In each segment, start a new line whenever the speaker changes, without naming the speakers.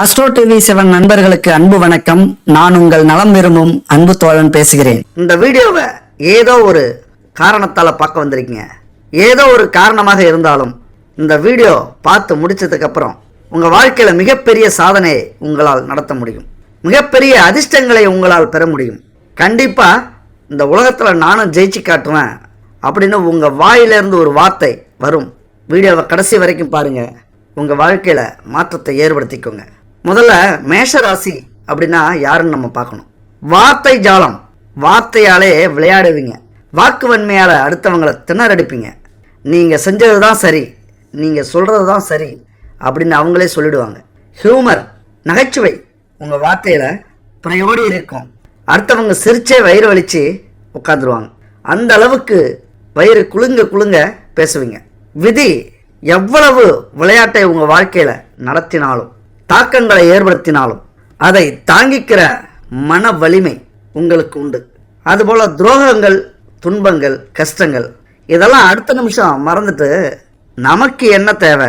Astro TV seven நண்பர்களுக்கு அன்பு வணக்கம். நான் உங்கள் நலம் விரும்பும் அன்பு தோழன் பேசுகிறேன்.
இந்த வீடியோவை ஏதோ ஒரு காரணத்தால் பார்க்க வந்திருக்கீங்க. ஏதோ ஒரு காரணமாக இருந்தாலும் இந்த வீடியோ பார்த்து முடிச்சதுக்கப்புறம் உங்கள் வாழ்க்கையில் மிகப்பெரிய சாதனையை உங்களால் நடத்த முடியும். மிகப்பெரிய அதிர்ஷ்டங்களை உங்களால் பெற முடியும். கண்டிப்பாக இந்த உலகத்தில் நானும் ஜெயிச்சு காட்டுவேன் அப்படின்னு உங்கள் வாயிலிருந்து ஒரு வார்த்தை வரும். வீடியோவை கடைசி வரைக்கும் பாருங்கள் உங்கள் வாழ்க்கையில் மாற்றத்தை ஏற்படுத்திக்கோங்க. முதல்ல மேஷராசி அப்படின்னா யாருன்னு நம்ம பார்க்கணும். வார்த்தை ஜாலம். வார்த்தையாலே விளையாடுவீங்க. வாக்கு வன்மையால் அடுத்தவங்களை திணறடிப்பீங்க. நீங்கள் செஞ்சது தான் சரி. நீங்கள் சொல்கிறது தான் சரி அப்படின்னு அவங்களே சொல்லிடுவாங்க. ஹியூமர் நகைச்சுவை உங்கள் வார்த்தையில் பிரையோடி இருக்கும். அடுத்தவங்க சிரிச்சே வயிறு வலிச்சு உட்காந்துருவாங்க அந்த அளவுக்கு வயிறு குலுங்க குலுங்க பேசுவீங்க. விதி எவ்வளவு விளையாட்டை உங்கள் வாழ்க்கையில் நடத்தினாலும் தாக்கங்களை ஏற்படுத்தினாலும் அதை தாங்கிக்கிற மன வலிமை உங்களுக்கு உண்டு. அதுபோல் துரோகங்கள் துன்பங்கள் கஷ்டங்கள் இதெல்லாம் அடுத்த நிமிஷம் மறந்துட்டு நமக்கு என்ன தேவை?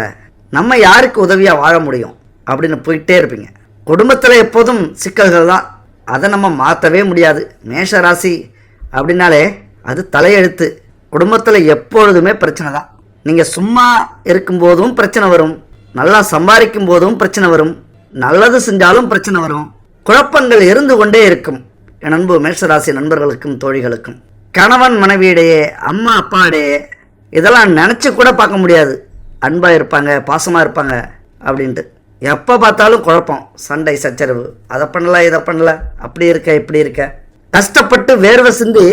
நம்ம யாருக்கு உதவியாக வாழ முடியும்? அப்படின்னு போயிட்டே இருப்பீங்க. குடும்பத்தில் எப்போதும் சிக்கல்கள் தான். அதை நம்ம மாற்றவே முடியாது. மேஷ ராசி அப்படின்னாலே அது தலையெழுத்து. குடும்பத்தில் எப்பொழுதுமே பிரச்சனை தான். நீங்கள் சும்மா இருக்கும்போதும் பிரச்சனை வரும். நல்லா சம்பாதிக்கும் போதும் பிரச்சனை வரும். நல்லது செஞ்சாலும் பிரச்சனை வரும். குழப்பங்கள் இருந்து கொண்டே இருக்கும். என் அன்பு மேஷராசி நண்பர்களுக்கும் தோழிகளுக்கும். கணவன் மனைவியிடையே அம்மா அப்பாடையே இதெல்லாம் நினச்சி கூட பார்க்க முடியாது. அன்பாக இருப்பாங்க பாசமாக இருப்பாங்க அப்படின்ட்டு. எப்போ பார்த்தாலும் குழப்பம் சண்டை சச்சரவு. அதை பண்ணல இதை பண்ணல அப்படி இருக்க இப்படி இருக்க. கஷ்டப்பட்டு வேர்வை சிந்தி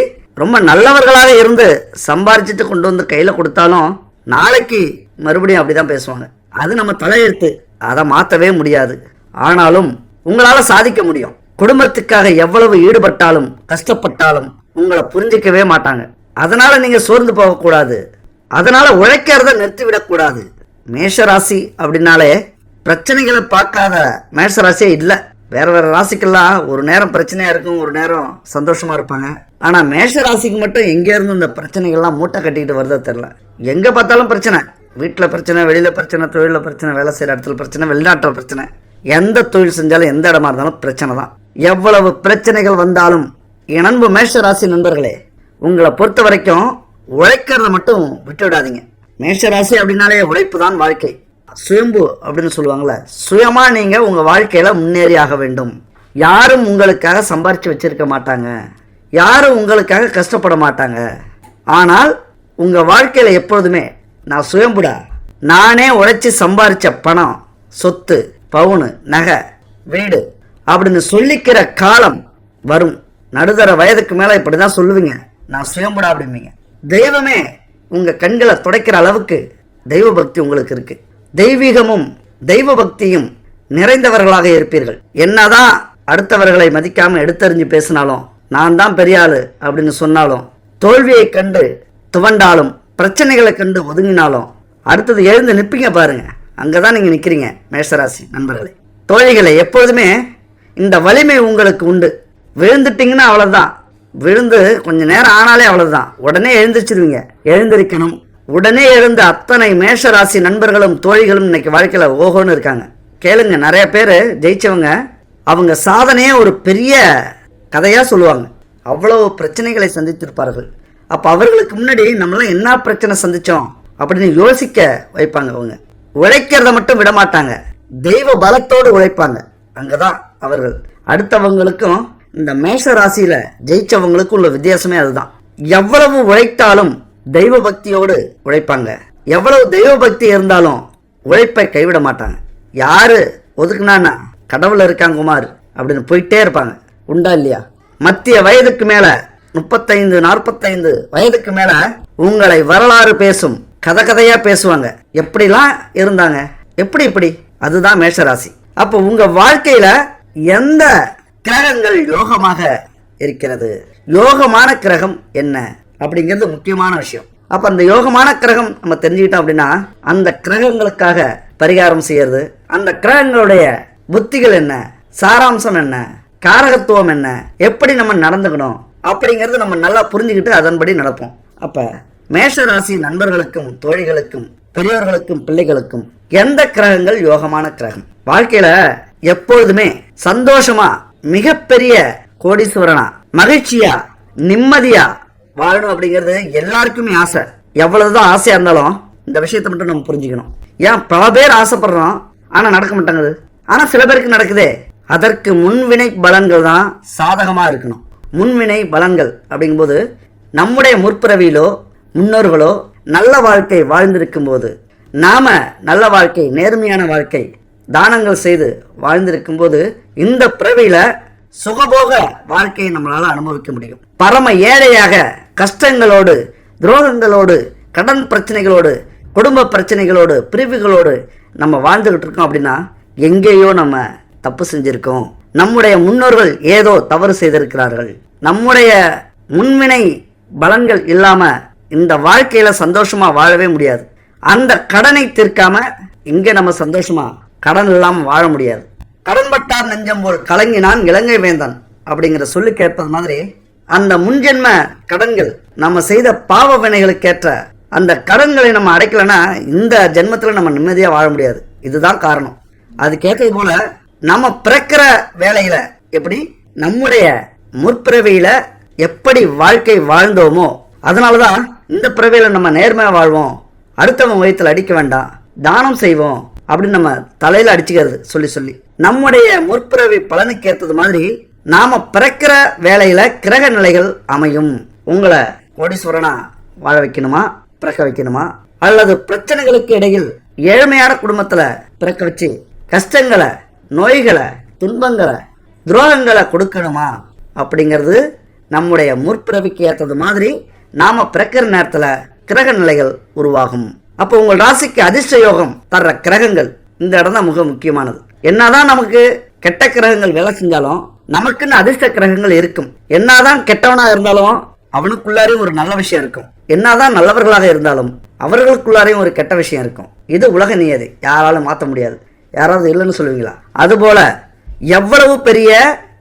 ரொம்ப நல்லவர்களாக இருந்து சம்பாரிச்சிட்டு கொண்டு வந்து கையில் கொடுத்தாலும் நாளைக்கு மறுபடியும் அப்படி தான் பேசுவாங்க. அது நம்ம தலையெழுத்து. அதை மாற்றவே முடியாது. ஆனாலும் உங்களால் சாதிக்க முடியும். குடும்பத்துக்காக எவ்வளவு ஈடுபட்டாலும் கஷ்டப்பட்டாலும் உங்களை புரிஞ்சிக்கவே மாட்டாங்க. அதனால் நீங்கள் சோர்ந்து போகக்கூடாது. அதனால் உழைக்கிறத நிறுத்திவிடக்கூடாது. மேஷராசி அப்படின்னாலே பிரச்சனைகளை பார்க்காத மேஷராசியே இல்லை. வேற வேற ராசிக்கெல்லாம் ஒரு நேரம் பிரச்சனையாக இருக்கும் ஒரு நேரம் சந்தோஷமா இருப்பாங்க. ஆனால் மேஷ ராசிக்கு மட்டும் எங்கேருந்து இந்த பிரச்சனைகள்லாம் மூட்டை கட்டிக்கிட்டு வருதோ தெரில எங்கே பார்த்தாலும் பிரச்சனை. வீட்டில் பிரச்சனை வெளியில் பிரச்சனை தொழிலில் பிரச்சனை வேலை செய்கிற இடத்துல பிரச்சனை வெளிநாட்டில் பிரச்சனை. எந்த தொழில் செஞ்சாலும் எந்த இடமா இருந்தாலும் பிரச்சனை தான். எவ்வளவு பிரச்சனைகள் வந்தாலும் என் அன்பு மேஷ ராசி நண்பர்களே உங்களை பொறுத்த வரைக்கும் உழைக்கிறத மட்டும் விட்டு விடாதீங்க மேஷ ராசி அப்படின்னாலே உழைப்பு தான் வாழ்க்கை. சுயம்பு அப்படின்னு சொல்லுவாங்களே சுயமாக நீங்கள் உங்கள் வாழ்க்கையில் முன்னேறி ஆக வேண்டும். யாரும் உங்களுக்காக சம்பாரித்து வச்சிருக்க மாட்டாங்க. யாரும் உங்களுக்காக கஷ்டப்பட மாட்டாங்க. ஆனால் உங்கள் வாழ்க்கையில் எப்பொழுதுமே நான் சுயம்புடா. நானே உழைச்சி சம்பாரிச்ச பணம் சொத்து பவுனு நகை வீடு அப்படின்னு சொல்லிக்கிற காலம் வரும். நடுதர வயதுக்கு மேலே இப்படி தான் சொல்லுவீங்க. நான் சுயம்புடா அப்படிம்பீங்க. தெய்வமே உங்கள் கண்களை துடைக்கிற அளவுக்கு தெய்வ பக்தி உங்களுக்கு இருக்கு. தெய்வீகமும் தெய்வ பக்தியும் நிறைந்தவர்களாக இருப்பீர்கள். என்னதான் அடுத்தவர்களை மதிக்காமல் எடுத்தறிஞ்சு பேசினாலும் நான் தான் பெரிய ஆளு அப்படின்னு சொன்னாலும் தோல்வியை கண்டு துவண்டாலும் பிரச்சனைகளை கண்டு ஒதுங்கினாலும் அடுத்தது எழுந்து நிற்பீங்க பாருங்க. அங்கதான் நீங்கள் நிற்கிறீங்க மேஷராசி நண்பர்களே. தோழிகளை எப்பொழுதுமே இந்த வலிமை உங்களுக்கு உண்டு. விழுந்துட்டீங்கன்னா அவ்வளோதான் விழுந்து கொஞ்ச நேரம் ஆனாலே அவ்வளோதான் உடனே எழுந்திரிச்சிருவீங்க. எழுந்திருக்கணும். உடனே எழுந்த அத்தனை மேஷராசி நண்பர்களும் தோழிகளும் இன்னைக்கு வாழ்க்கையில் ஓஹோன்னு இருக்காங்க. கேளுங்க நிறைய பேர் ஜெயிச்சவங்க அவங்க சாதனையே ஒரு பெரிய கதையாக சொல்லுவாங்க. அவ்வளோ பிரச்சனைகளை சந்தித்திருப்பார்கள். அப்போ அவர்களுக்கு முன்னாடி நம்மளாம் என்ன பிரச்சனை சந்தித்தோம் அப்படின்னு யோசிக்க வைப்பாங்க அவங்க. உழைக்கிறத மட்டும் விட மாட்டாங்க தெய்வ பலத்தோடு உழைப்பாங்க. அங்கே தான் அவர்கள். அடுத்தவங்களுக்கும் இந்த மேஷ ராசியில் ஜெயிச்சவங்களுக்கும் உள்ள வித்தியாசமே அதுதான். எவ்வளவு உழைத்தாலும் தெய்வ பக்தியோடு உழைப்பாங்க. எவ்வளவு தெய்வ பக்தி இருந்தாலும் உழைப்பை கைவிட மாட்டாங்க. யாரு ஒதுக்குனான்னா கடவுள் இருக்காங்க குமார் அப்படின்னு போயிட்டே இருப்பாங்க. உண்டா இல்லையா? மத்திய வயதுக்கு மேலே முப்பத்தைந்து நாற்பத்தைந்து வயதுக்கு மேல உங்களை வரலாறு பேசும் கதை கதையா பேசுவாங்க. எப்படிலாம் இருந்தாங்க? எப்படி இப்படி? அதுதான் மேஷராசி. அப்போ உங்க வாழ்க்கையில எந்த கிரகங்கள் யோகமாக இருக்கிறது? யோகமான கிரகம் என்ன? அப்படிங்கிறது முக்கியமான விஷயம். அப்ப அந்த யோகமான கிரகம் நம்ம தெரிஞ்சுக்கிட்டோம் அப்படின்னா அந்த கிரகங்களுக்காக பரிகாரம் செய்யறது அந்த கிரகங்களுடைய புத்திகள் என்ன சாராம்சம் என்ன காரகத்துவம் என்ன எப்படி நம்ம நடந்துக்கணும் அப்படிங்கிறது நம்ம நல்லா புரிஞ்சுக்கிட்டு அதன்படி நடப்போம். அப்போ மேஷ ராசி நண்பர்களுக்கும் தோழிகளுக்கும் பெரியவர்களுக்கும் பிள்ளைகளுக்கும் எந்த கிரகங்கள் யோகமான கிரகம்? வாழ்க்கையில எப்பொழுதுமே சந்தோஷமா மிகப்பெரிய கோடீஸ்வரனா மகிழ்ச்சியா நிம்மதியா வாழணும் அப்படிங்கிறது எல்லாருக்குமே ஆசை. எவ்வளவுதான் ஆசையா இருந்தாலும் இந்த விஷயத்தை மட்டும் நம்ம புரிஞ்சுக்கணும். ஏன் பல பேர் ஆசைப்படுறோம் ஆனா நடக்க மாட்டேங்குது. ஆனா சில பேருக்கு நடக்குதே. அதற்கு முன்வினை பலன்கள் தான் சாதகமா இருக்கணும். முன்வினை பலன்கள் அப்படிங்கும்போது நம்முடைய முற்பிறவியிலோ முன்னோர்களோ நல்ல வாழ்க்கை வாழ்ந்திருக்கும் போது நாம நல்ல வாழ்க்கை நேர்மையான வாழ்க்கை தானங்கள் செய்து வாழ்ந்திருக்கும் போது இந்த பிறவியில சுகபோக வாழ்க்கையை நம்மளால அனுபவிக்க முடியும். பரம ஏழையாக கஷ்டங்களோடு துரோகங்களோடு கடன் பிரச்சனைகளோடு குடும்ப பிரச்சனைகளோடு பிரிவுகளோடு நம்ம வாழ்ந்துகிட்டு இருக்கோம் அப்படின்னா எங்கேயோ நம்ம தப்பு செஞ்சிருக்கோம். நம்முடைய முன்னோர்கள் ஏதோ தவறு செய்திருக்கிறார்கள். நம்முடைய முன்வினை பலன்கள் இல்லாம இந்த வாழ்க்கையில சந்தோஷமா வாழவே முடியாது. அந்த கடனை தீர்க்காம இங்க நம்ம சந்தோஷமா கடன் இல்லாம வாழ முடியாது. கடன்பட்டார் நெஞ்சம் போல் கலங்கினான் இலங்கை வேந்தன் அப்படிங்கிற சொல்லி கேட்பது மாதிரி அந்த முன்ஜென்ம கடன்கள் நம்ம செய்த பாவ வினைகளுக்கேற்ற அந்த கடன்களை நம்ம அடைக்கலைன்னா இந்த ஜென்மத்தில் நம்ம நிம்மதியாக வாழ முடியாது. இதுதான் காரணம். அது கேட்டது போல நம்ம பிறக்கிற வேலையில எப்படி? நம்முடைய முற்பிறவியில எப்படி வாழ்க்கை வாழ்ந்தோமோ அதனாலதான் இந்த பிறவியில நம்ம நேர்மையா வாழ்வோம். அடுத்தவன் வயித்துல அடிக்க வேண்டாம். தானம் செய்வோம். அப்படின்னு நம்ம தலையில அடிச்சுக்கிறது சொல்லி சொல்லி. நம்முடைய முற்பிறவி பலனுக்கு ஏற்றது மாதிரி நாம பிறக்கிற வேலையில கிரக நிலைகள் அமையும். உங்களை கோடீஸ்வரனா வாழ வைக்கணுமா? பிறக்க வைக்கணுமா? அல்லது பிரச்சனைகளுக்கு இடையில் ஏழ்மையான குடும்பத்துல பிறக்க வச்சு கஷ்டங்களை நோய்களை துன்பங்களை துரோகங்களை கொடுக்கணுமா? அப்படிங்கிறது நம்முடைய முற்பிறவிக்கு ஏற்றது மாதிரி நாம பிறக்கிற நேரத்தில் கிரக நிலைகள் உருவாகும். அப்போ உங்கள் ராசிக்கு அதிர்ஷ்ட யோகம் தர்ற கிரகங்கள் இந்த இடம் தான் மிக முக்கியமானது. என்னதான் நமக்கு கெட்ட கிரகங்கள் வேலை செஞ்சாலும் நமக்குன்னு அதிர்ஷ்ட கிரகங்கள் இருக்கும். என்னதான் கெட்டவனாக இருந்தாலும் அவனுக்குள்ளாரையும் ஒரு நல்ல விஷயம் இருக்கும். என்னதான் நல்லவர்களாக இருந்தாலும் அவர்களுக்குள்ளாரையும் ஒரு கெட்ட விஷயம் இருக்கும். இது உலக நியதி. யாராலும் மாற்ற முடியாது. யாராவது இல்லைன்னு சொல்லுவீங்களா? அதுபோல் எவ்வளவு பெரிய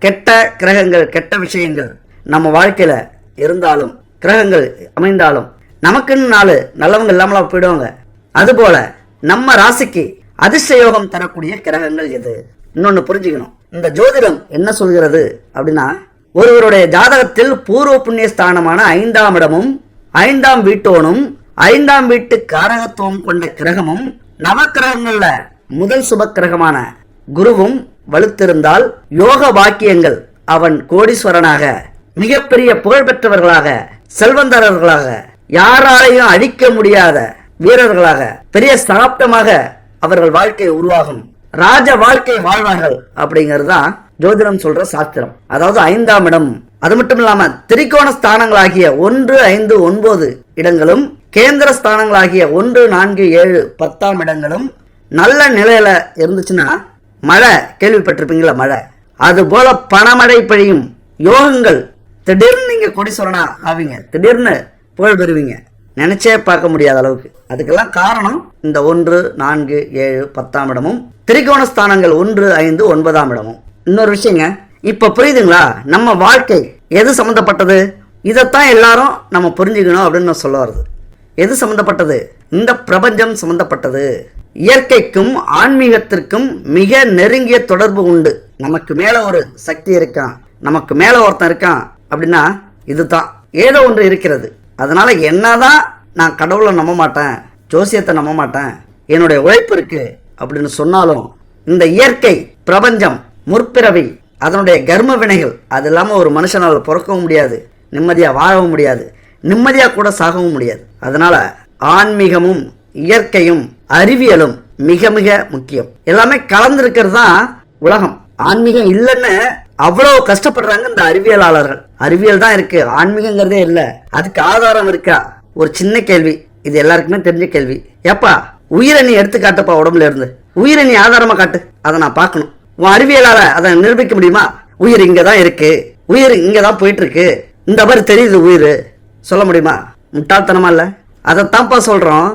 கெட்ட கிரகங்கள் கெட்ட விஷயங்கள் நம்ம வாழ்க்கையில் இருந்தாலும் கிரகங்கள் அமைந்தாலும் நமக்குன்னு நாலு நல்லவங்க இல்லாமலா போயிடுவாங்க. அதுபோல நம்ம ராசிக்கு அதிர்ஷ்டயோகம் தரக்கூடிய கிரகங்கள் எது? இன்னொன்று புரிஞ்சுக்கணும். இந்த ஜோதிடம் என்ன சொல்கிறது அப்படின்னா ஒருவருடைய ஜாதகத்தில் பூர்வ புண்ணிய ஸ்தானமான ஐந்தாம் இடமும் ஐந்தாம் வீட்டோனும் ஐந்தாம் வீட்டு காரகத்துவம் கொண்ட கிரகமும் நவக்கிரகங்களில் முதல் சுப கிரகமான குருவும் வலுத்திருந்தால் யோக பாக்கியங்கள் அவன் கோடீஸ்வரனாக மிகப்பெரிய புகழ்பெற்றவர்களாக செல்வந்தரர்களாக யாராலையும் அழிக்க முடியாத வீரர்களாக பெரிய சாப்டமாக அவர்கள் வாழ்க்கை உருவாகும். ராஜ வாழ்க்கை வாழ்வார்கள் அப்படிங்கிறது தான் ஜோதிடம் சொல்ற சாஸ்திரம். அதாவது ஐந்தாம் இடம். அது மட்டும் இல்லாம திரிகோண ஸ்தானங்களாகிய ஒன்று ஐந்து ஒன்பது இடங்களும் கேந்திர ஸ்தானங்களாகிய ஒன்று நான்கு ஏழு பத்தாம் இடங்களும் நல்ல நிலையில் இருந்துச்சுன்னா மழை கேள்விப்பட்டிருப்பீங்களா மழை? அதுபோல் பணமழை பெய்யும் யோகங்கள். திடீர்னு நீங்கள் கொடிசொலனா ஆவீங்க. திடீர்னு புகழ் பெறுவீங்க. நினைச்சே பார்க்க முடியாத அளவுக்கு. அதுக்கெல்லாம் காரணம் இந்த ஒன்று நான்கு ஏழு பத்தாம் இடமும் திரிகோண ஸ்தானங்கள் ஒன்று ஐந்து ஒன்பதாம் இடமும். இன்னொரு விஷயங்க இப்ப புரியுதுங்களா? நம்ம வாழ்க்கை எது சம்மந்தப்பட்டது இதைத்தான் எல்லாரும் நம்ம புரிஞ்சுக்கணும் அப்படின்னு நான் சொல்ல வருது எது சம்மந்தப்பட்டது இந்த பிரபஞ்சம் சம்பந்தப்பட்டது. இயற்கைக்கும் ஆன்மீகத்திற்கும் மிக நெருங்கிய தொடர்பு உண்டு. நமக்கு மேல ஒரு சக்தி இருக்கான் நமக்கு மேல ஒருத்தன் இருக்கான் அப்படின்னா இதுதான். ஏதோ ஒன்று இருக்கிறது. அதனால என்னதான் நான் கடவுளை நம்ப மாட்டேன் ஜோசியத்தை நம்ப மாட்டேன் என்னுடைய உழைப்பு இருக்கு அப்படின்னு சொன்னாலும் இந்த இயற்கை பிரபஞ்சம் முற்பிறவி அதனுடைய கர்ம வினைகள் அது இல்லாமல் ஒரு மனுஷனால் பிறக்கவும் முடியாது நிம்மதியாக வாழவும் முடியாது நிம்மதியாக கூட சாகவும் முடியாது. அதனால ஆன்மீகமும் இயற்கையும் அறிவியலும் மிக மிக முக்கியம். எல்லாமே கலந்திருக்கிறது தான் உலகம். ஆன்மீகம் இல்லைன்னு அவ்வளவு கஷ்டப்படுறாங்க இந்த அறிவியலாளர்கள். அறிவியல் தான் இருக்கு ஆன்மீகங்கிறதே இல்லை. அதுக்கு ஆதாரம் இருக்கா? ஒரு சின்ன கேள்வி. இது எல்லாருக்குமே தெரிஞ்ச கேள்வி. ஏப்பா உயிரை நீ எடுத்து காட்டுப்பா உடம்புல இருந்து. உயிரை நீ ஆதாரமா காட்டு. அதை நான் பார்க்கணும். உன் அறிவியலால அதை நிரூபிக்க முடியுமா? உயிர் இங்க தான் இருக்கு. உயிர் இங்க தான் போயிட்டு இருக்கு. இந்த மாதிரி தெரியுது உயிர். சொல்ல முடியுமா? முட்டாள்தனமா இல்லை? அதைத்தான்ப்பா சொல்கிறோம்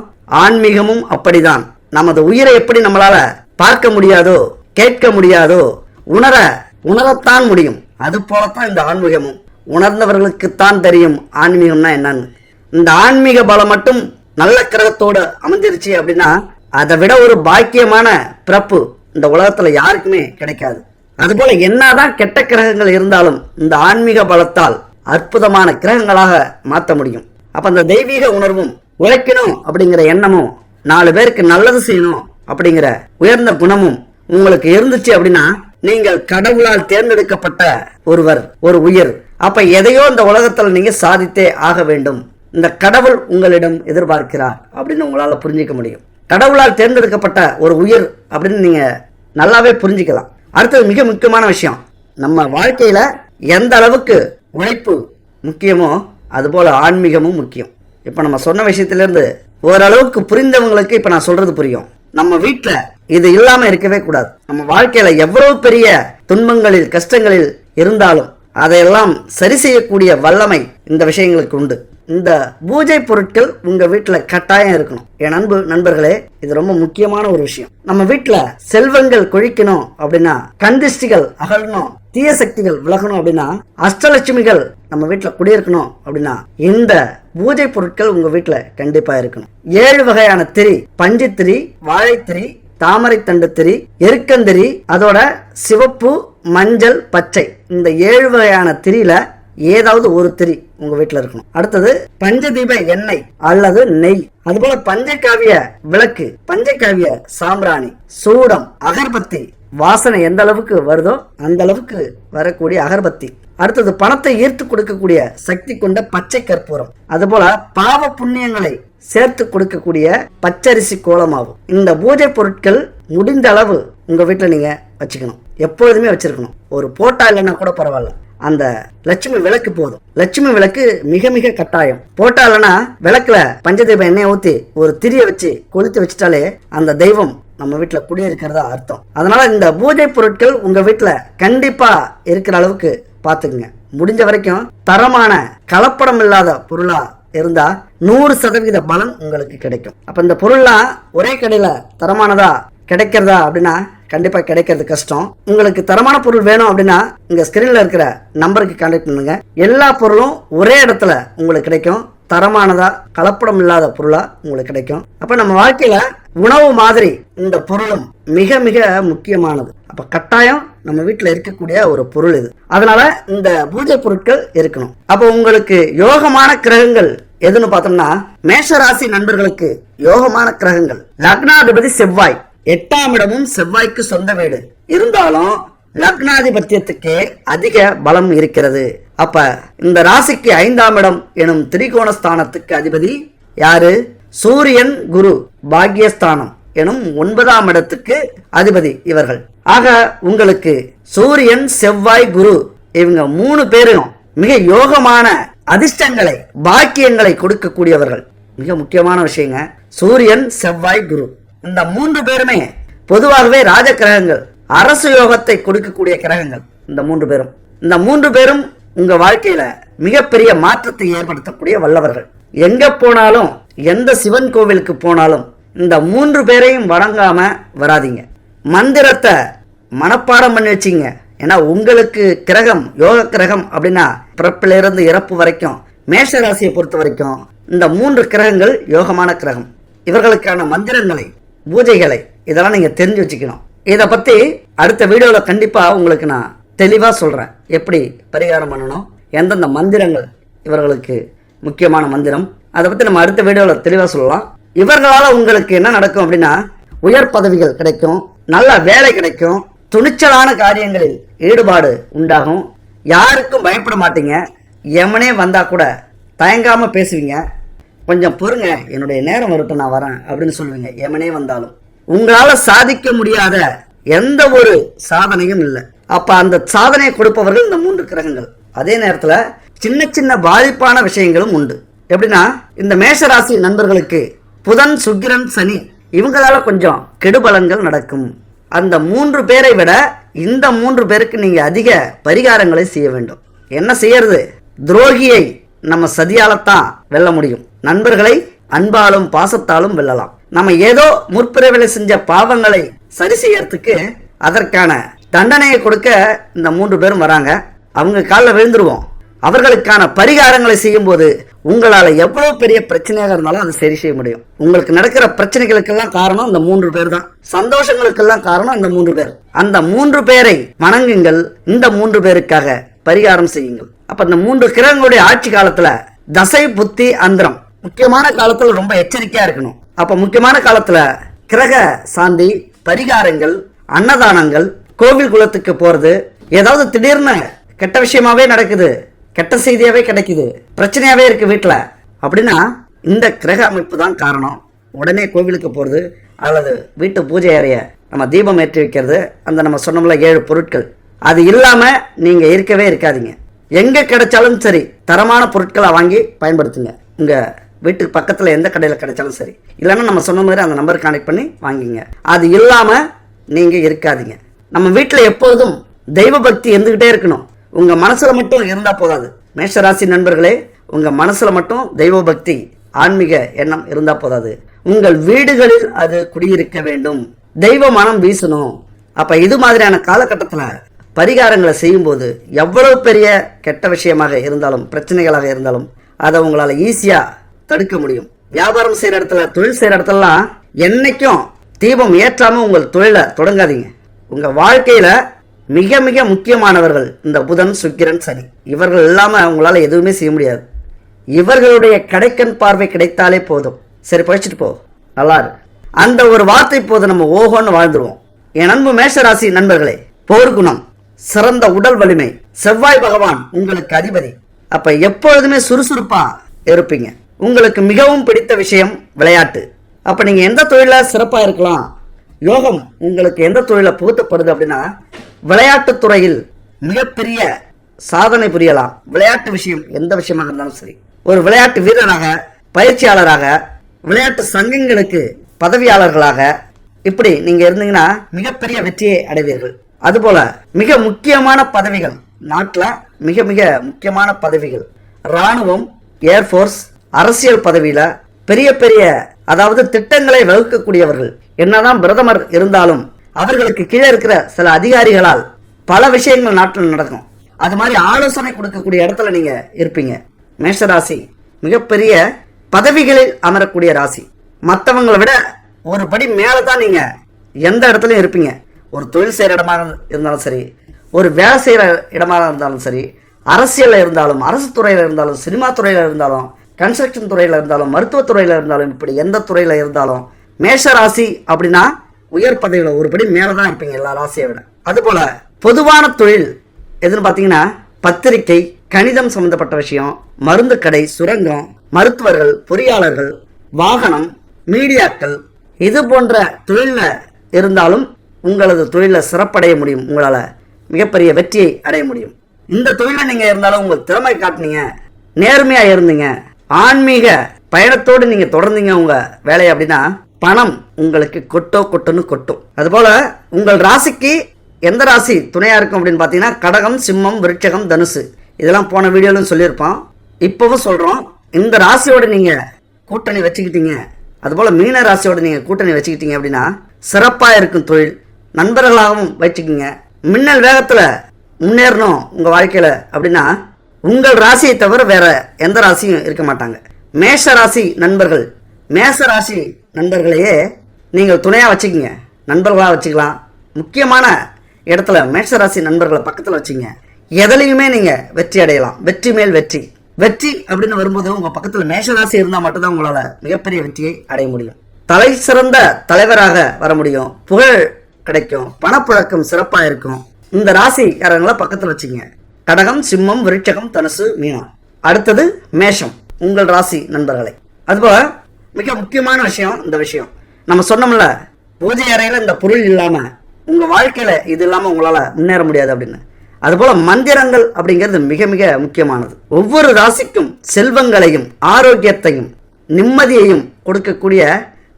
ஆன்மீகமும் அப்படிதான். நமது உயிரை எப்படி நம்மளால் பார்க்க முடியாதோ கேட்க முடியாதோ உணர உணரத்தான் முடியும். அது போலத்தான் இந்த ஆன்மீகமும். உணர்ந்தவர்களுக்குத்தான் தெரியும் ஆன்மீகம்னா என்னன்னு. இந்த ஆன்மீக பலம் மட்டும் நல்ல கிரகத்தோடு அமைஞ்சிருச்சு அப்படின்னா அதை விட ஒரு பாக்கியமான பிறப்பு இந்த உலகத்தில் யாருக்குமே கிடைக்காது. அதுபோல என்னதான் கெட்ட கிரகங்கள் இருந்தாலும் இந்த ஆன்மீக பலத்தால் அற்புதமான கிரகங்களாக மாற்ற முடியும். அப்போ அந்த தெய்வீக உணர்வும் உழைக்கணும் அப்படிங்கிற எண்ணமும் நாலு பேருக்கு நல்லது செய்யணும் அப்படிங்கிற உயர்ந்த குணமும் உங்களுக்கு இருந்துச்சு அப்படின்னா நீங்கள் கடவுளால் தேர்ந்தெடுக்கப்பட்ட ஒருவர் ஒரு உயிர். அப்ப எதையோ இந்த உலகத்தில் நீங்க சாதித்தே ஆக வேண்டும். இந்த கடவுள் உங்களிடம் எதிர்பார்க்கிறார் அப்படின்னு உங்களால் புரிஞ்சிக்க முடியும். கடவுளால் தேர்ந்தெடுக்கப்பட்ட ஒரு உயிர் அப்படின்னு நீங்க நல்லாவே புரிஞ்சுக்கலாம். அடுத்தது மிக முக்கியமான விஷயம். நம்ம வாழ்க்கையில எந்த அளவுக்கு உழைப்பு முக்கியமோ அதுபோல் ஆன்மீகமும் முக்கியம். இப்போ நம்ம சொன்ன விஷயத்துலேருந்து ஓரளவுக்கு புரிந்தவங்களுக்கு இப்போ நான் சொல்கிறது புரியும். நம்ம வீட்டில் இது இல்லாமல் இருக்கவே கூடாது. நம்ம வாழ்க்கையில் எவ்வளவு பெரிய துன்பங்களில் கஷ்டங்களில் இருந்தாலும் அதையெல்லாம் சரி செய்யக்கூடிய வல்லமை இந்த விஷயங்களுக்கு உண்டு. இந்த பூஜை பொருட்கள் உங்க வீட்டுல கட்டாயம் இருக்கணும். என் அன்பு நண்பர்களே இது ரொம்ப முக்கியமான ஒரு விஷயம். நம்ம வீட்டுல செல்வங்கள் கொழிக்கணும் அப்படின்னா கந்திஷ்டிகள் அகலணும் தீய சக்திகள் விலகணும் அப்படின்னா அஷ்டலட்சுமிகள் நம்ம வீட்டுல குடியிருக்கணும் அப்படின்னா இந்த பூஜை பொருட்கள் உங்க வீட்டுல கண்டிப்பா இருக்கணும். ஏழு வகையான திரி பஞ்சுத்திரி வாழைத்திரி தாமரை தண்டு திரி எருக்கந்திரி அதோட சிவப்பு மஞ்சள் பச்சை. இந்த ஏழு வகையான திரியில ஏதாவது ஒரு திரி உங்க வீட்டுல இருக்கணும். அடுத்தது பஞ்சதீப எண்ணெய் அல்லது நெய். அதுபோல பஞ்சகாவிய விளக்கு பஞ்சகாவிய சாம்பிராணி சூடம் அகர்பத்தி. வாசனை எந்த அளவுக்கு வருதோ அந்த அளவுக்கு வரக்கூடிய அகர்பத்தி. அடுத்தது பணத்தை ஈர்த்து கொடுக்கக்கூடிய சக்தி கொண்ட பச்சை கற்பூரம். அதுபோல பாவ புண்ணியங்களை சேர்த்து கொடுக்கக்கூடிய பச்சரிசி கோலமாகும். இந்த பூஜை பொருட்கள் முடிந்த அளவு உங்க வீட்டில் நீங்க வச்சுக்கணும். எப்பொழுதுமே வச்சிருக்கணும். ஒரு போட்டா இல்லைன்னா கூட பரவாயில்ல. அந்த லட்சுமி விளக்கு போதும். லட்சுமி விளக்கு மிக மிக கட்டாயம். போட்டாலனா விளக்குல பஞ்சதீப எண்ணெய் ஊத்தி ஒரு திரிய வச்சு கொளுத்து வச்சுட்டாலே அந்த தெய்வம் நம்ம வீட்டில் குடியிருக்கிறதா அர்த்தம். அதனால இந்த பூஜை பொருட்கள் உங்க வீட்டில் கண்டிப்பா இருக்கிற அளவுக்கு பார்த்துக்குங்க முடிஞ்ச வரைக்கும் தரமான கலப்படம் இல்லாத பொருளா இருந்தா நூறு சதவீத பலன் உங்களுக்கு கிடைக்கும். அப்ப இந்த பொருள்லாம் ஒரே கடையில தரமானதா கிடைக்கிறதா அப்படின்னா கண்டிப்பாக கிடைக்கிறது கஷ்டம். உங்களுக்கு தரமான பொருள் வேணும் அப்படின்னா இங்க ஸ்கிரீன்ல இருக்கிற நம்பருக்கு கான்டாக்ட் பண்ணுங்க. எல்லா பொருளும் ஒரே இடத்துல உங்களுக்கு கிடைக்கும். தரமானதா கலப்படம் இல்லாத பொருளா உங்களுக்கு கிடைக்கும். அப்ப நம்ம வாழ்க்கையில உணவு மாதிரி இந்த பொருளும் மிக மிக முக்கியமானது. அப்ப கட்டாயம் நம்ம வீட்டில் இருக்கக்கூடிய ஒரு பொருள் இது. அதனால இந்த பூஜை பொருட்கள் இருக்கணும். அப்ப உங்களுக்கு யோகமான கிரகங்கள் எதுன்னு பார்த்தோம்னா மேஷராசி நண்பர்களுக்கு யோகமான கிரகங்கள். லக்னாதிபதி செவ்வாய். எட்டாம் இடமும் செவ்வாய்க்கு சொந்த வீடு. இருந்தாலும் லக்னாதிபத்தியத்துக்கு அதிக பலம் இருக்கிறது. அப்ப இந்த ராசிக்கு ஐந்தாம் இடம் எனும் திரிகோண ஸ்தானத்துக்கு அதிபதி யாரு? சூரியன் குரு பாக்யஸ்தானம் எனும் ஒன்பதாம் இடத்துக்கு அதிபதி இவர்கள். ஆக உங்களுக்கு சூரியன் செவ்வாய் குரு இவங்க மூணு பேரும் மிக யோகமான அதிர்ஷ்டங்களை பாக்கியங்களை கொடுக்கக்கூடியவர்கள். மிக முக்கியமான விஷயங்க சூரியன் செவ்வாய் குரு. இந்த மூன்று பேருமே பொதுவாகவே ராஜ கிரகங்கள் அரசு யோகத்தை கொடுக்கக்கூடிய கிரகங்கள் இந்த மூன்று பேரும். இந்த மூன்று பேரும் உங்க வாழ்க்கையில மிகப்பெரிய மாற்றத்தை ஏற்படுத்தக்கூடிய வல்லவர்கள். எங்க போனாலும் எந்த சிவன் கோவிலுக்கு போனாலும் இந்த மூன்று பேரையும் வணங்காம வராதீங்க. மந்திரத்தை மனப்பாடம் பண்ணி வச்சிங்க. ஏன்னா உங்களுக்கு கிரகம் யோக கிரகம் அப்படின்னா பிறப்பிலிருந்து இறப்பு வரைக்கும் மேஷ ராசியை பொறுத்த வரைக்கும் இந்த மூன்று கிரகங்கள் யோகமான கிரகம். இவர்களுக்கான மந்திரங்களை பூஜைகளை இதெல்லாம் நீங்கள் தெரிஞ்சு வச்சுக்கணும். இதை பற்றி அடுத்த வீடியோவில் கண்டிப்பாக உங்களுக்கு நான் தெளிவாக சொல்கிறேன் எப்படி பரிகாரம் பண்ணணும் எந்தெந்த மந்திரங்கள் இவர்களுக்கு முக்கியமான மந்திரம் அதை பற்றி நம்ம அடுத்த வீடியோவில் தெளிவாக சொல்லலாம். இவர்களால் உங்களுக்கு என்ன நடக்கும் அப்படின்னா உயர் பதவிகள் கிடைக்கும் நல்ல வேலை கிடைக்கும் துணிச்சலான காரியங்களில் ஈடுபாடு உண்டாகும். யாருக்கும் பயப்பட மாட்டீங்க. எவனே வந்தால் கூட தயங்காமல் பேசுவீங்க. கொஞ்சம் பொறுங்க என்னுடைய நேரம் வரட்டும் நான் வரேன் அப்படின்னு சொல்லுவீங்க. எமனே வந்தாலும். உங்களால் சாதிக்க முடியாத எந்த ஒரு சாதனையும் இல்லை. அப்ப அந்த சாதனையை கொடுப்பவர்கள் இந்த மூன்று கிரகங்கள். அதே நேரத்தில் சின்ன சின்ன பாதிப்பான விஷயங்களும் உண்டு. எப்படின்னா இந்த மேஷராசி நண்பர்களுக்கு புதன் சுக்கிரன் சனி இவங்களால கொஞ்சம் கெடுபலன்கள் நடக்கும். அந்த மூன்று பேரை விட இந்த மூன்று பேருக்கு நீங்க அதிக பரிகாரங்களை செய்ய வேண்டும். என்ன செய்யறது? துரோகியை நம்ம சதியாலத்தான் வெல்ல முடியும். நண்பர்களை அன்பாலும் பாசத்தாலும் வெல்லலாம். நம்ம ஏதோ முற்பிறவில செஞ்ச பாவங்களை சரி செய்யறதுக்கு அதற்கான தண்டனையை கொடுக்க இந்த மூன்று பேரும் வராங்க. அவங்க காலில் விழுந்துருவோம். அவர்களுக்கான பரிகாரங்களை செய்யும்போது உங்களால் எவ்வளவு பெரிய பிரச்சனையாக இருந்தாலும் அதை சரி செய்ய முடியும். உங்களுக்கு நடக்கிற பிரச்சனைகளுக்கெல்லாம் காரணம் இந்த மூன்று பேர் தான். சந்தோஷங்களுக்கெல்லாம் காரணம் இந்த மூன்று பேர். அந்த மூன்று பேரை வணங்குங்கள். இந்த மூன்று பேருக்காக பரிகாரம் செய்யுங்கள். அப்ப இந்த மூன்று கிரகங்களுடைய ஆட்சி காலத்துல தசை புத்தி அந்திரம் முக்கியமான காலத்துல ரொம்ப எச்சரிக்கையா இருக்கணும். அப்ப முக்கியமான காலத்துல கிரக சாந்தி பரிகாரங்கள் அன்னதானங்கள் கோவில் குலத்துக்கு போறது ஏதாவது திடீர்னு கெட்ட விஷயமாவே நடக்குது கெட்ட செய்தியாவே கிடைக்குது பிரச்சனையாவே இருக்கு வீட்டில் அப்படின்னா இந்த கிரக அமைப்பு தான் காரணம். உடனே கோவிலுக்கு போகிறது அல்லது வீட்டு பூஜை அறைய நம்ம தீபம் ஏற்றி வைக்கிறது அந்த நம்ம சொன்னோம்ல ஏழு பொருட்கள். அது இல்லாமல் நீங்கள் இருக்கவே இருக்காதீங்க. எங்கே கிடைச்சாலும் சரி தரமான பொருட்களை வாங்கி பயன்படுத்துங்க. உங்கள் வீட்டுக்கு பக்கத்தில் எந்த கடையில் கிடைச்சாலும் சரி. இல்லைன்னா நம்ம சொன்ன மாதிரி அந்த நம்பருக்கு கனெக்ட் பண்ணி வாங்கிங்க. அது இல்லாமல் நீங்கள் இருக்காதீங்க. நம்ம வீட்டில் எப்போதும் தெய்வ பக்தி இருந்துக்கிட்டே இருக்கணும். உங்கள் மனசில் மட்டும் இருந்தால் போதாது. மேஷராசி நண்பர்களே உங்கள் மனசில் மட்டும் தெய்வ பக்தி ஆன்மீக எண்ணம் இருந்தால் போதாது. உங்கள் வீடுகளில் அது குடியிருக்க வேண்டும். தெய்வ மனம் வீசணும். அப்போ இது மாதிரியான காலகட்டத்தில் பரிகாரங்களை செய்யும்போது எவ்வளவு பெரிய கெட்ட விஷயமாக இருந்தாலும் பிரச்சனைகளாக இருந்தாலும் அதை உங்களால் ஈஸியாக தடுக்க முடியும். வியாபாரம் செய்யற இடத்துல தொழில் செய்யற இடத்துலலாம் என்னைக்கும் தீபம் ஏற்றாம உங்கள் தொழிலை தொடங்காதீங்க. உங்க வாழ்க்கையில மிக மிக முக்கியமானவர்கள் இந்த புதன் சுக்கிரன் சனி. இவர்கள் இல்லாம உங்களால எதுவுமே செய்ய முடியாது. இவர்களுடைய கடைக்கண் பார்வை கிடைத்தாலே போதும். சரி படிச்சுட்டு போ. நல்லா அந்த ஒரு வார்த்தை போது நம்ம ஓஹோன்னு வாழ்ந்துருவோம். என் அன்பு மேஷராசி நண்பர்களே போர்க்குணம் சிறந்த உடல் வலிமை செவ்வாய் பகவான் உங்களுக்கு அதிபதி. அப்ப எப்பொழுதுமே சுறுசுறுப்பா இருப்பீங்க. உங்களுக்கு மிகவும் பிடித்த விஷயம் விளையாட்டு. அப்போ நீங்கள் எந்த தொழிலாக சிறப்பாக இருக்கலாம்? யோகம் உங்களுக்கு எந்த தொழிலில் புகுத்தப்படுது அப்படின்னா விளையாட்டுத் துறையில் மிகப்பெரிய சாதனை புரியலாம். விளையாட்டு விஷயம் எந்த விஷயமாக இருந்தாலும் சரி. ஒரு விளையாட்டு வீரராக பயிற்சியாளராக விளையாட்டு சங்கங்களுக்கு பதவியாளர்களாக இப்படி நீங்கள் இருந்தீங்கன்னா மிகப்பெரிய வெற்றியை அடைவீர்கள். அதுபோல மிக முக்கியமான பதவிகள் நாட்டில் மிக மிக முக்கியமான பதவிகள் ராணுவம் ஏர்ஃபோர்ஸ் அரசியல் பதவியில் பெரிய பெரிய அதாவது திட்டங்களை வகுக்கக்கூடியவர்கள். என்னதான் பிரதமர் இருந்தாலும் அவர்களுக்கு கீழே இருக்கிற சில அதிகாரிகளால் பல விஷயங்கள் நாட்டில் நடக்கும். அது மாதிரி ஆலோசனை கொடுக்கக்கூடிய இடத்துல நீங்க இருப்பீங்க. மேஷராசி மிகப்பெரிய பதவிகளில் அமரக்கூடிய ராசி. மற்றவங்களை விட ஒரு படி மேலே தான் நீங்க எந்த இடத்துலையும் இருப்பீங்க. ஒரு தொழில் செய்கிற இடமாக இருந்தாலும் சரி ஒரு வேலை செய்கிற இடமாக இருந்தாலும் சரி அரசியலில் இருந்தாலும் அரசு துறையில் இருந்தாலும் சினிமா துறையில் இருந்தாலும் கன்ஸ்ட்ரக்ஷன் துறையில் இருந்தாலும் மருத்துவத்துறையில் இருந்தாலும் இப்படி எந்த துறையில் இருந்தாலும் மேஷ ராசி அப்படின்னா உயர் பதவியில் ஒரு படி மேலே தான் இருப்பீங்க எல்லா ராசியை விட. அதுபோல் பொதுவான தொழில் எதுன்னு பார்த்தீங்கன்னா பத்திரிகை கணிதம் சம்மந்தப்பட்ட விஷயம் மருந்து கடை சுரங்கம் மருத்துவர்கள் பொறியாளர்கள் வாகனம் மீடியாக்கள் இது போன்ற தொழிலில் இருந்தாலும் உங்களது தொழிலில் சிறப்படைய முடியும். உங்களால் மிகப்பெரிய வெற்றியை அடைய முடியும். இந்த தொழிலில் நீங்கள் இருந்தாலும் உங்கள் திறமை காட்டுனீங்க நேர்மையாக இருந்தீங்க ஆன்மீக பயணத்தோடு நீங்கள் தொடர்ந்தீங்க உங்கள் வேலையை அப்படின்னா பணம் உங்களுக்கு கொட்டோ கொட்டுன்னு கொட்டும். அதுபோல் உங்கள் ராசிக்கு எந்த ராசி துணையாக இருக்கும் அப்படின்னு பார்த்தீங்கன்னா கடகம் சிம்மம் விருட்சகம் தனுசு. இதெல்லாம் போன வீடியோலையும் சொல்லியிருப்போம். இப்போவும் சொல்கிறோம் இந்த ராசியோட நீங்கள் கூட்டணி வச்சுக்கிட்டீங்க. அதுபோல் மீன ராசியோட நீங்கள் கூட்டணி வச்சுக்கிட்டீங்க அப்படின்னா சிறப்பாக இருக்கும் தொழில். நண்பர்களாகவும் வச்சுக்கிங்க. மின்னல் வேகத்தில் முன்னேறணும் உங்கள் வாழ்க்கையில் அப்படின்னா உங்கள் ராசியை தவிர வேற எந்த ராசியும் இருக்க மாட்டாங்க. மேஷ ராசி நண்பர்கள். மேஷ ராசி நண்பர்களையே நீங்கள் துணையாக வச்சுக்கிங்க. நண்பர்களாக வச்சுக்கலாம். முக்கியமான இடத்துல மேஷ ராசி நண்பர்களை பக்கத்தில் வச்சுங்க. எதுலையுமே நீங்கள் வெற்றி அடையலாம். வெற்றி மேல் வெற்றி. வெற்றி அப்படின்னு வரும்போது உங்கள் பக்கத்தில் மேஷராசி இருந்தால் மட்டும்தான் உங்களால் மிகப்பெரிய வெற்றியை அடைய முடியும். தலை சிறந்த தலைவராக வர முடியும். புகழ் கிடைக்கும். பணப்புழக்கம் சிறப்பாக இருக்கும். இந்த ராசிக்காரங்களை பக்கத்தில் வச்சுங்க. கடகம் சிம்மம் விருட்சகம் தனுசு மீனம். அடுத்தது மேஷம் உங்கள் ராசி நண்பர்களை. அதுபோல் மிக முக்கியமான விஷயம் இந்த விஷயம். நம்ம சொன்னோம்ல பூஜை அறையில் இந்த பொருள் இல்லாமல் உங்கள் வாழ்க்கையில் இது இல்லாமல் உங்களால் முன்னேற முடியாது அப்படின்னு. அதுபோல் மந்திரங்கள் அப்படிங்கிறது மிக மிக முக்கியமானது. ஒவ்வொரு ராசிக்கும் செல்வங்களையும் ஆரோக்கியத்தையும் நிம்மதியையும் கொடுக்கக்கூடிய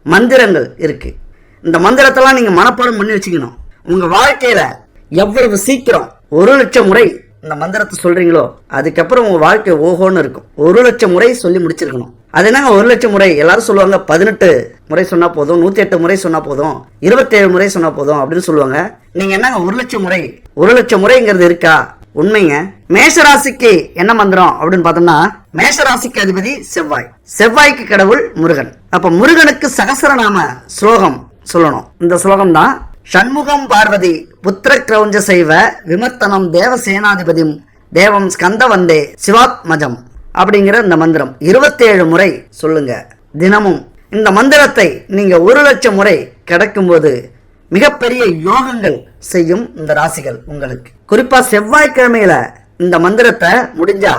மந்திரங்கள் இருக்குது இந்த மந்திரத்தெல்லாம் நீங்கள் மனப்பாடம் பண்ணி வச்சுக்கணும். உங்கள் வாழ்க்கையில் எவ்வளவு சீக்கிரம் ஒரு லட்சம் முறை இந்த மந்திரத்தை சொல்கிறீங்களோ அதுக்கப்புறம் உங்கள் வாழ்க்கை ஓஹோன்னு இருக்கும். ஒரு லட்சம் முறை சொல்லி முடிச்சிருக்கணும். அது என்னங்க ஒரு லட்சம் முறை? எல்லாரும் சொல்லுவாங்க பதினெட்டு முறை சொன்னால் போதும் நூற்றி எட்டு முறை சொன்னால் போதும் இருபத்தேழு முறை சொன்னால் போதும் அப்படின்னு சொல்லுவாங்க. நீங்கள் என்னங்க ஒரு லட்சம் முறை? ஒரு லட்சம் முறைங்கிறது இருக்கா? உண்மைங்க. மேஷராசிக்கு என்ன மந்திரம் அப்படின்னு பார்த்தோம்னா மேஷராசிக்கு அதிபதி செவ்வாய். செவ்வாய்க்கு கடவுள் முருகன். அப்ப முருகனுக்கு சகசரநாம ஸ்லோகம் சொல்லணும். இந்த ஸ்லோகம் தான் ஷண்முகம் பார்வதி புத்திர கிரௌஞ்ச செய்வ விமர்த்தனம் தேவசேனாதிபதியும் தேவம் ஸ்கந்த வந்தே சிவாத்மஜம் அப்படிங்கிற இந்த மந்திரம். 27 முறை சொல்லுங்க. தினமும் இந்த மந்திரத்தை நீங்க ஒரு லட்சம் முறை கிடைக்கும்போது மிகப்பெரிய யோகங்கள் செய்யும் இந்த ராசிகள் உங்களுக்கு. குறிப்பா செவ்வாய்க்கிழமையில இந்த மந்திரத்தை முடிஞ்சா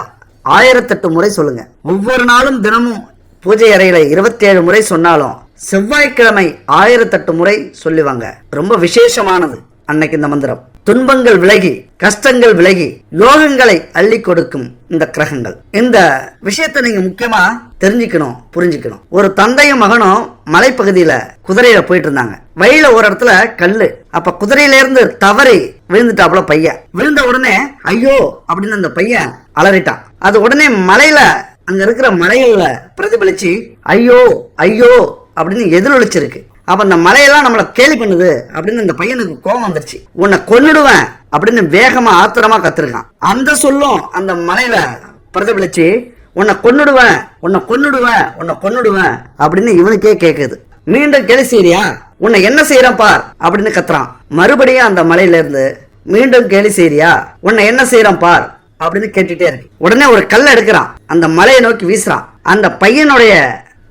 ஆயிரத்தெட்டு முறை சொல்லுங்க. ஒவ்வொரு நாளும் தினமும் பூஜை அறையில இருபத்தி ஏழு முறை சொன்னாலும் செவ்வாய்க்கிழமை ஆயிரத்தெட்டு முறை சொல்லுவாங்க. ரொம்ப விசேஷமானது அன்னைக்கு இந்த மந்திரம். துன்பங்கள் விலகி கஷ்டங்கள் விலகி யோகங்களை அள்ளி கொடுக்கும் இந்த கிரகங்கள். இந்த விஷயத்தை நீங்க முக்கியமா தெரிஞ்சுக்கணும் புரிஞ்சுக்கணும். ஒரு தந்தையும் மகனும் மலைப்பகுதியில குதிரையில போயிட்டு இருந்தாங்க வழியில ஒரு இடத்துல கல்லு. அப்ப குதிரையில இருந்து தவறி விழுந்துட்டாப்புல பையன். விழுந்த உடனே ஐயோ! அப்படின்னு அந்த பையன் அலறிட்டான். அது உடனே மலையில அங்க இருக்கிற மலைகள்ல பிரதிபலிச்சு ஐயோ! ஐயோ! அப்படின்னு எதிரொலிச்சிருக்கு. அப்போ அந்த மலையெல்லாம் நம்மளை கேலி பண்ணுது அப்படின்னு அந்த பையனுக்கு கோபம் வந்துருச்சு. உன்னை கொன்னுடுவேன் அப்படின்னு வேகமாக ஆத்திரமாக கத்துருக்கான். அந்த சொல்லும் அந்த மலையில பிரதிபலிச்சு உன்னை கொன்னுடுவேன் உன்னை கொன்னுடுவேன் உன்னை கொன்னுடுவேன் அப்படின்னு இவனுக்கே கேட்குது மீண்டும் கேலி செய்யறியா உன்னை என்ன செய்யறேன் பார் அப்படின்னு கத்துறான். மறுபடியும் அந்த மலையில இருந்து மீண்டும் கேலி செய்யறியா உன்னை என்ன செய்யறேன் பார் அப்படின்னு கேட்டுட்டே இருக்கு. உடனே ஒரு கல் எடுக்கிறான். அந்த மலையை நோக்கி வீசுறான். அந்த பையனுடைய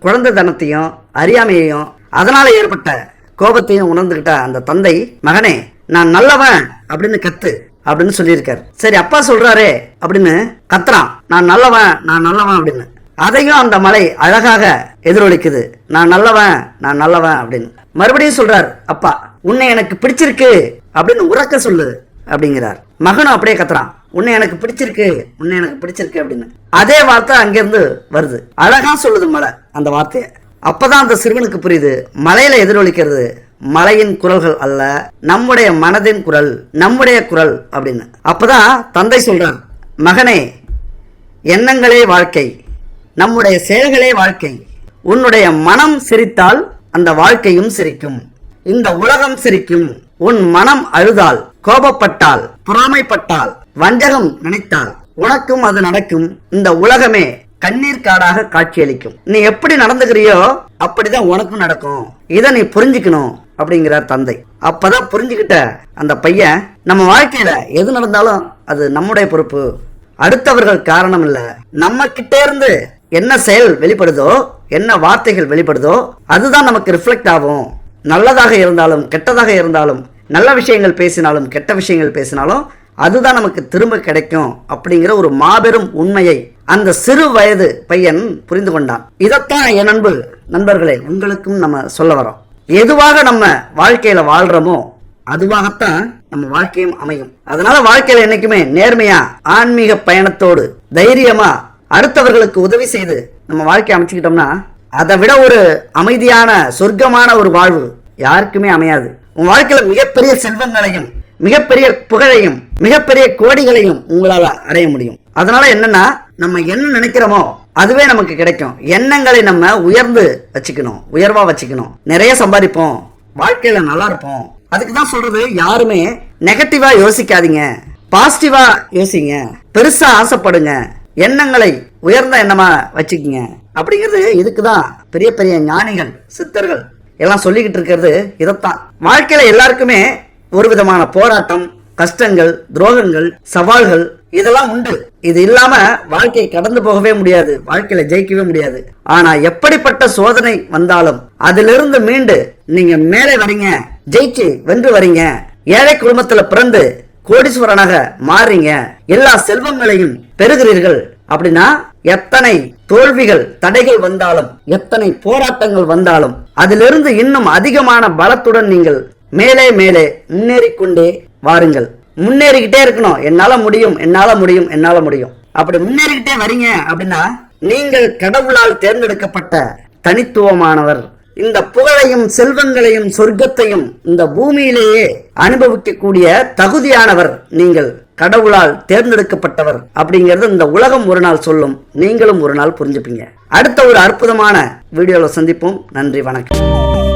குழந்தைத்தனத்தையும் அறியாமையையும் அதனால் ஏற்பட்ட கோபத்தையும் உணர்ந்துகிட்ட அந்த தந்தை மகனே நான் நல்லவன் அப்படின்னு கத்து அப்படின்னு சொல்லியிருக்காரு. சரி அப்பா சொல்றாரே அப்படின்னு கத்துறான். நான் நல்லவன் நான் நல்லவன் அப்படின்னு. அதையும் அந்த மலை அழகாக எதிரொலிக்குது. நான் நல்லவன் நான் நல்லவன் அப்படின்னு. மறுபடியும் சொல்றாரு அப்பா உன்னை எனக்கு பிடிச்சிருக்கு அப்படின்னு உறக்க சொல்லுது. அப்படிங்கிறார். மகனும் அப்படியே கத்துறான். உன்னை எனக்கு பிடிச்சிருக்கு உன்னை எனக்கு பிடிச்சிருக்கு அப்படின்னு. அதே வார்த்தை அங்கேருந்து வருது. அழகா சொல்லுது மலை அந்த வார்த்தையை. அப்பதான் அந்த சிறுவனுக்கு புரியுது மலையில எதிரொலிக்கிறது மலையின் குரல்கள் அல்ல நம்முடைய மனதின் குரல் நம்முடைய குரல் அப்படின்னு. அப்பதான் தந்தை சொல்றார் மகனே எண்ணங்களே வாழ்க்கை நம்முடைய செயல்களே வாழ்க்கை. உன்னுடைய மனம் சிரித்தால் அந்த வாழ்க்கையும் சிரிக்கும். இந்த உலகம் சிரிக்கும். உன் மனம் அழுதால் கோபப்பட்டால் பொறாமைப்பட்டால் வஞ்சகம் நினைத்தால் உனக்கும் அது நடக்கும். இந்த உலகமே கண்ணீர் காடாக காட்சியளிக்கும். நீ எப்படி நடந்துக்கிறியோ அப்படிதான் உனக்கும் நடக்கும். இதை நீ புரிஞ்சுக்கணும் அப்படிங்கிறார் தந்தை. அப்பதான் புரிஞ்சுக்கிட்ட அந்த பையன் நம்ம வாழ்க்கையில எது நடந்தாலும் அது நம்முடைய பொறுப்பு. அடுத்தவர்கள் காரணம் இல்ல. நம்ம கிட்டே இருந்து என்ன செயல் வெளிப்படுதோ என்ன வார்த்தைகள் வெளிப்படுதோ அதுதான் நமக்கு ரிஃப்ளெக்ட் ஆகும். நல்லதாக இருந்தாலும் கெட்டதாக இருந்தாலும் நல்ல விஷயங்கள் பேசினாலும் கெட்ட விஷயங்கள் பேசினாலும் அதுதான் நமக்கு திரும்ப கிடைக்கும் அப்படிங்கிற ஒரு மாபெரும் உண்மையை அந்த சிறு வயது பையன் புரிந்து கொண்டான். இதைத்தான் என் அன்பு நண்பர்களே உங்களுக்கும் நம்ம சொல்ல வரோம். எதுவாக நம்ம வாழ்க்கையில வாழ்றோமோ அதுவாகத்தான் நம்ம வாழ்க்கையும் அமையும். அதனால வாழ்க்கையில என்னைக்குமே நேர்மையா ஆன்மீக பயணத்தோடு தைரியமா அடுத்தவர்களுக்கு உதவி செய்து நம்ம வாழ்க்கையை அமைச்சுக்கிட்டோம்னா அதை விட ஒரு அமைதியான சொர்க்கமான ஒரு வாழ்வு யாருக்குமே அமையாது. உன் வாழ்க்கையில் மிகப்பெரிய செல்வங்களையும் மிகப்பெரிய புகழையும் மிகப்பெரிய கோடிகளையும் உங்களால் அடைய முடியும். அதனால என்னன்னா நம்ம என்ன நினைக்கிறோமோ அதுவே நமக்கு கிடைக்கும். எண்ணங்களை நம்ம உயர்ந்து வச்சுக்கணும். உயர்வா வச்சுக்கணும். நிறைய சம்பாதிப்போம். வாழ்க்கையில நல்லா இருப்போம். அதுக்கு தான் சொல்றது யாருமே நெகட்டிவா யோசிக்காதீங்க. பாசிட்டிவா யோசிங்க. பெருசா ஆசைப்படுங்க. எண்ணங்களை உயர்ந்த எண்ணமா வச்சுக்கோங்க. அப்படிங்கிறது இதுக்கு தான் பெரிய பெரிய ஞானிகள் சித்தர்கள் எல்லாம் சொல்லிக்கிட்டு இருக்கிறது இதைத்தான். வாழ்க்கையில எல்லாருக்குமே ஒரு விதமான போராட்டம் கஷ்டங்கள் துரோகங்கள் சவால்கள் இதெல்லாம் உண்டு. இது இல்லாம வாழ்க்கையை கடந்து போகவே முடியாது வாழ்க்கையில ஜெயிக்கவே முடியாது. ஆனா எப்படிப்பட்ட சோதனை வந்தாலும் அதிலிருந்து மீண்டு நீங்க மேலே வரீங்க ஜெயிச்சு வென்று வரீங்க ஏழை குடும்பத்துல பிறந்து கோடீஸ்வரனாக மாறுறீங்க. எல்லா செல்வங்களையும் பெறுகிறீர்கள். அப்படின்னா எத்தனை தோல்விகள் தடைகள் வந்தாலும் எத்தனை போராட்டங்கள் வந்தாலும் அதிலிருந்து இன்னும் அதிகமான பலத்துடன் நீங்கள் மேலே மேலே முன்னேறிக்கொண்டே வாருங்கள். முன்னேறிக்கிட்டே இருக்கணும். என்னால முடியும் என்னால முடியும் என்னால முடியும். அப்படி முன்னேறிக்கிட்டே வரீங்க அப்படின்னா நீங்கள் கடவுளால் தேர்ந்தெடுக்கப்பட்ட தனித்துவமானவர். இந்த புகழையும் செல்வங்களையும் சொர்க்கத்தையும் இந்த பூமியிலேயே அனுபவிக்கக்கூடிய தகுதியானவர் நீங்கள் கடவுளால் தேர்ந்தெடுக்கப்பட்டவர் அப்படிங்கிறது இந்த உலகம் ஒரு நாள் சொல்லும். நீங்களும் ஒரு நாள் புரிஞ்சுப்பீங்க. அடுத்த ஒரு அற்புதமான வீடியோவில் சந்திப்போம். நன்றி வணக்கம்.